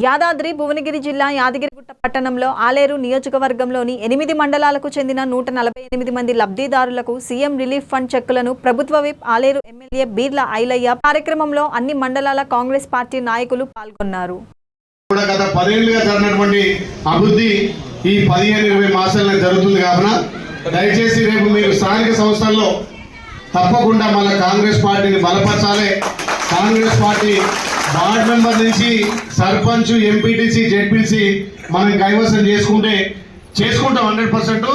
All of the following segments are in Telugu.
యాదాద్రి భువనగిరి జిల్లా యాదగిరిగుట్ట పట్టణంలో ఆలేరు నియోజకవర్గంలోని ఎనిమిది మండలాలకు చెందిన నూట నలభై ఎనిమిది మంది లబ్ధిదారులకు సీఎం రిలీఫ్ ఫండ్ చెక్కులను ప్రభుత్వ విప్ ఆలేరు ఎమ్మెల్యే బీర్ల ఐలయ్య కార్యక్రమంలో అన్ని మండలాల కాంగ్రెస్ పార్టీ నాయకులు పాల్గొన్నారు. గత పదేళ్ళుగా జరిగినటువంటి అభివృద్ధి ఈ పదిహేను ఇరవై మాసాల్లో జరుగుతుంది కావున దయచేసి రేపు మీరు స్థానిక సంస్థల్లో తప్పకుండా మన కాంగ్రెస్ పార్టీని బలపరచాలి. కాంగ్రెస్ పార్టీ వార్డ్ మెంబర్ నుంచి సర్పంచ్ ఎంపీటీసీ జెడ్పీసీ మనం కైవసం చేసుకుంటే చేసుకుంటాం హండ్రెడ్ పర్సెంట్.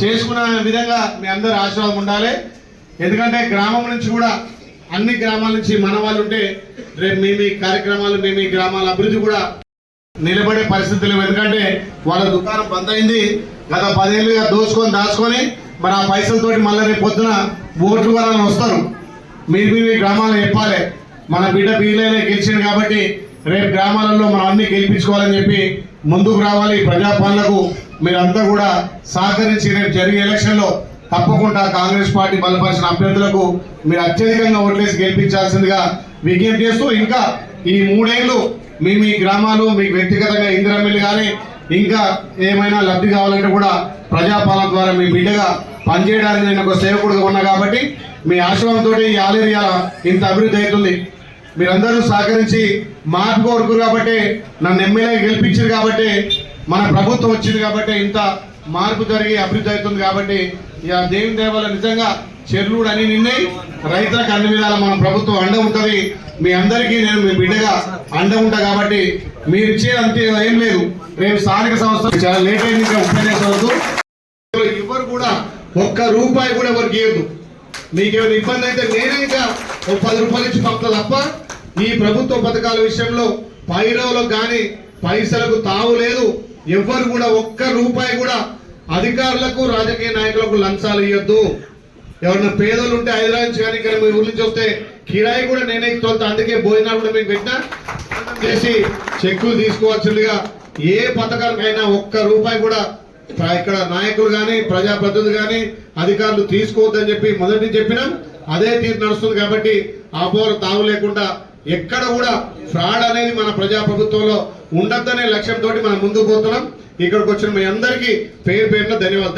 చేసుకున్న విధంగా మీ అందరు ఆశీర్వాదం ఉండాలి. ఎందుకంటే గ్రామం నుంచి కూడా అన్ని గ్రామాల నుంచి మన వాళ్ళు ఉంటే రేపు మేము మీ కార్యక్రమాలు మేము ఈ గ్రామాల అభివృద్ధి కూడా నిలబడే పరిస్థితి లేవు. ఎందుకంటే వాళ్ళ దుకాణం బంద్ అయింది. గత పదేళ్ళుగా దోచుకొని దాచుకొని మరి ఆ పైసలతోటి మళ్ళీ రేపు పొద్దున ఓట్లు వరాలని వస్తారు. మీరు మీ మీ గ్రామాల్లో చెప్పాలి. మన బిడ్డ బీలైనా గెలిచింది కాబట్టి రేపు గ్రామాలలో మనం అన్ని గెలిపించుకోవాలని చెప్పి ముందుకు రావాలి. ప్రజాపాలనకు మీరంతా కూడా సహకరించి రేపు జరిగే ఎలక్షన్లో తప్పకుండా కాంగ్రెస్ పార్టీ బలపరిచిన అభ్యర్థులకు మీరు అత్యధికంగా ఓట్లేసి గెలిపించాల్సిందిగా విజ్ఞప్తి చేస్తూ ఇంకా ఈ మూడేళ్ళు మీ మీ గ్రామాలు మీకు వ్యక్తిగతంగా ఇందిరమ్మిల్లు కానీ ఇంకా ఏమైనా లబ్ధి కావాలంటే కూడా ప్రజాపాలన ద్వారా మీ బిడ్డగా పనిచేయడానికి నేను ఒక సేవకుడుగా ఉన్నా కాబట్టి మీ ఆశ్రమంతో ఈ ఆలేరియా ఇంత అభివృద్ధి అవుతుంది. మీరందరూ సహకరించి మార్పు కోరుకురు కాబట్టి నన్ను ఎమ్మెల్యే గెలిపించారు కాబట్టి మన ప్రభుత్వం వచ్చింది కాబట్టి ఇంత మార్పు జరిగి అభివృద్ధి అవుతుంది కాబట్టి ఇక దేవుని దేవాల నిజంగా చెర్లుడు అని నిన్నే రైతులకు అన్ని విధాల మన ప్రభుత్వం అండ ఉంటుంది. మీ అందరికీ నేను మీ బిడ్డగా అండ ఉంటా కాబట్టి మీరు ఇచ్చే అంతే ఏం లేదు. రేపు స్థానిక సంస్థ చాలా లేట్ అయింది ఇంకా ముప్పై ఎవరు కూడా ఒక్క రూపాయి కూడా ఎవరికి ఇవ్వద్దు ఏమైనా ఇబ్బంది అయితే నేనే ఇంకా ఒక పది రూపాయలు ఇచ్చి పంపుతా తప్ప ఈ ప్రభుత్వ పథకాల విషయంలో పైరవులకు కానీ పైసలకు తావు లేదు. ఎవ్వరు కూడా ఒక్క రూపాయి కూడా అధికారులకు రాజకీయ నాయకులకు లంచాలు ఇవ్వద్దు ఎవరైనా పేదలు ఉంటే హైదరాబాద్ నుంచి కానీ ఇక్కడ మీ ఊరి నుంచి వస్తే కిరాయి కూడా నేనే తోలుతా అందుకే భోజనాలు కూడా మీకు పెట్టినా. చేసి చెక్కులు తీసుకోవచ్చుగా ఏ పథకానికైనా ఒక్క రూపాయి కూడా ఇక్కడ నాయకులు కానీ ప్రజాప్రతినిధులు కానీ అధికారులు తీసుకోవద్దని చెప్పి మొదటి చెప్పినా చెప్పినాం. అదే తీరు నడుస్తుంది కాబట్టి ఆపోర తావు లేకుండా ఎక్కడ కూడా ఫ్రాడ్ అనేది మన ప్రజాప్రభుత్వంలో ఉండద్దనే లక్ష్యంతో మనం ముందుకు పోతున్నాం. ఇక్కడికి వచ్చిన మీ అందరికీ పేరు పేరున ధన్యవాదాలు.